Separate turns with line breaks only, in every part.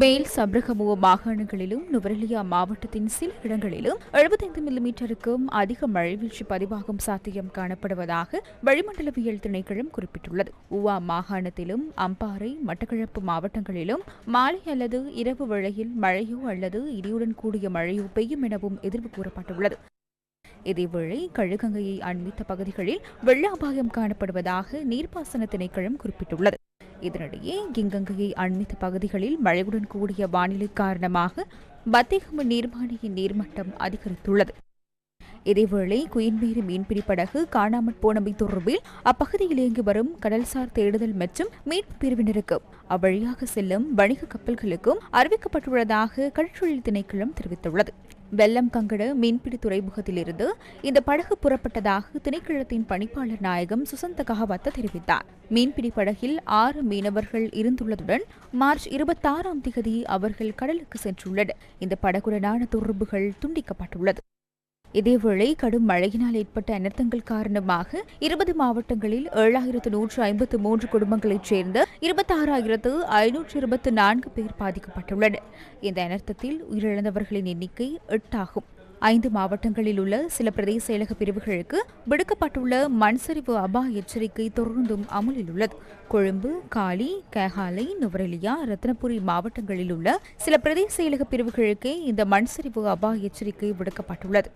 மேல் சப்ரகமுவ மாகாணங்களிலும் நுவரெலியா மாவட்டத்தின் சில இடங்களிலும் எழுபத்தைந்து மில்லிமீட்டருக்கும் அதிக மழைவீழ்ச்சி பதிவாகும் சாத்தியம் காணப்படுவதாக வளிமண்டலவியல் திணைக்களம் குறிப்பிட்டுள்ளது. உவா மாகாணத்திலும் அம்பாறை மட்டக்களப்பு மாவட்டங்களிலும் மாலை அல்லது இரவு வேளையில் மழையோ அல்லது இடியுடன் கூடிய மழையோ பெய்யும் எனவும் எதிர்வு கூறப்பட்டுள்ளது. இதேவேளை கழுகங்கையை அண்மித்த பகுதிகளில் வெள்ள அபாயம் காணப்படுவதாக நீர்ப்பாசன திணைக்களம் குறிப்பிட்டுள்ளது. இதனிடையே கிங்கங்கையை அண்மித்த பகுதிகளில் மழையுடன் கூடிய வானிலை காரணமாக பத்திகம நீர்மானியின் நீர்மட்டம் அதிகரித்துள்ளது. இதேவேளை குயின்மேரி மீன்பிடி படகு காணாமற் போனமை தொடர்பில் அப்பகுதியில் இயங்கி வரும் கடல்சார் தேடுதல் மற்றும் மீட்பு பிரிவினருக்கும் அவ்வழியாக செல்லும் வணிக கப்பல்களுக்கும் அறிவிக்கப்பட்டுள்ளதாக கடற்றொழில் திணைக்களம் தெரிவித்துள்ளது. வெல்லம் கங்கட மீன்பிடி துறைமுகத்திலிருந்து இந்த படகு புறப்பட்டதாக திணைக்களத்தின் பணிப்பாளர் நாயகம் சுசந்த கஹவத்த தெரிவித்தார். மீன்பிடி படகில் ஆறு மீனவர்கள் இருந்துள்ளதுடன் மார்ச் இருபத்தாறாம் திகதி அவர்கள் கடலுக்கு சென்றுள்ளனர். இந்த படகுடனான தொடர்புகள் துண்டிக்கப்பட்டுள்ளது. இதேவேளை கடும் மழையினால் ஏற்பட்ட அனர்த்தங்கள் காரணமாக இருபது மாவட்டங்களில் ஏழாயிரத்து நூற்று ஐம்பத்து மூன்று குடும்பங்களைச் சேர்ந்த இருபத்தாறாயிரத்து ஐநூற்று இருபத்தி நான்கு பேர் பாதிக்கப்பட்டுள்ளனர். இந்த அனர்த்தத்தில் உயிரிழந்தவர்களின் எண்ணிக்கை எட்டாகும். ஐந்து மாவட்டங்களில் உள்ள சில பிரதேச செயலக பிரிவுகளுக்கு விடுக்கப்பட்டுள்ள மண் சரிவு அபாய எச்சரிக்கை தொடர்ந்தும் அமலில் உள்ளது. கொழும்பு காலி கேகாலை நுவரெலியா ரத்னபுரி மாவட்டங்களில் உள்ள சில பிரதேச செயலக பிரிவுகளுக்கே இந்த மண் சரிவு அபாய எச்சரிக்கை விடுக்கப்பட்டுள்ளது.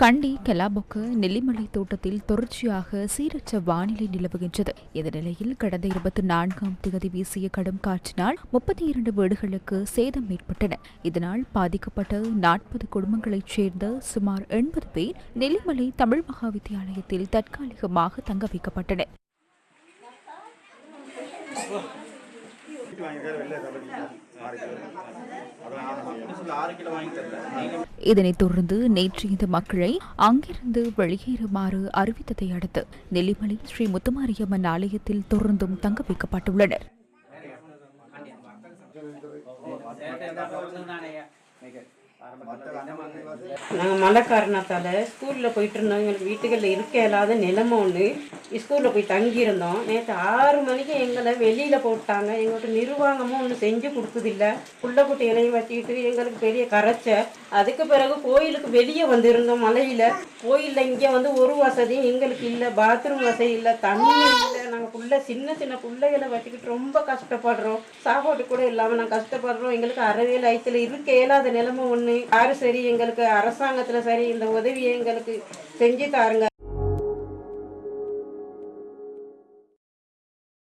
கண்டி கெலாபொக்க நெல்லிமலை தோட்டத்தில் தொடர்ச்சியாக சீரற்ற வானிலை நிலவுகின்றது. இந்த நிலையில் கடந்த இருபத்தி நான்காம் தேதி வீசிய கடும் காற்றினால் முப்பத்தி இரண்டு வீடுகளுக்கு சேதம் ஏற்பட்டன. இதனால் பாதிக்கப்பட்ட நாற்பது குடும்பங்களைச் சேர்ந்த சுமார் எண்பது பேர் நெல்லிமலை தமிழ் மகா வித்தியாலயத்தில் தற்காலிகமாக தங்க வைக்கப்பட்டனர். இதனைத் தொடர்ந்து நேற்று இந்த மக்களை அங்கிருந்து வெளியேறுமாறு அறிவித்ததை அடுத்து நெல்லிமலை ஸ்ரீ முத்துமாரியம்மன் ஆலயத்தில் தொடர்ந்தும் தங்க வைக்கப்பட்டுள்ளனர்.
நாங்கள் மழை காரணத்தால் ஸ்கூலில் போயிட்டு இருந்தோம் எங்களுக்கு வீட்டுகளில் இருக்க இல்லாத நிலைமை ஒன்று ஸ்கூலில் போய் தங்கியிருந்தோம். நேற்று ஆறு மணிக்கு எங்களை வெளியில் போட்டாங்க. எங்கள்கிட்ட நிர்வாகமும் ஒன்றும் செஞ்சு கொடுத்ததில்ல. புள்ள குட்டிகளையும் வச்சுக்கிட்டு எங்களுக்கு பெரிய கரைச்ச. அதுக்கு பிறகு கோயிலுக்கு வெளியே வந்திருந்தோம் மலையில். கோயிலில் இங்கே வந்து ஒரு வசதியும் எங்களுக்கு இல்லை. பாத்ரூம் வசதி இல்லை. தண்ணி இல்லை. நாங்கள் புள்ள சின்ன சின்ன பிள்ளைகளை வச்சுக்கிட்டு ரொம்ப கஷ்டப்படுறோம். சாப்பாடு கூட இல்லாமல் நாங்கள் கஷ்டப்படுறோம். எங்களுக்கு அறவே லயத்தில் இருக்க இயலாத நிலைமை ஒன்று யாரும் சரி? எங்களுக்கு அரசாங்கத்தில் சரி. இந்த உதவியை எங்களுக்கு செஞ்சு தாருங்க.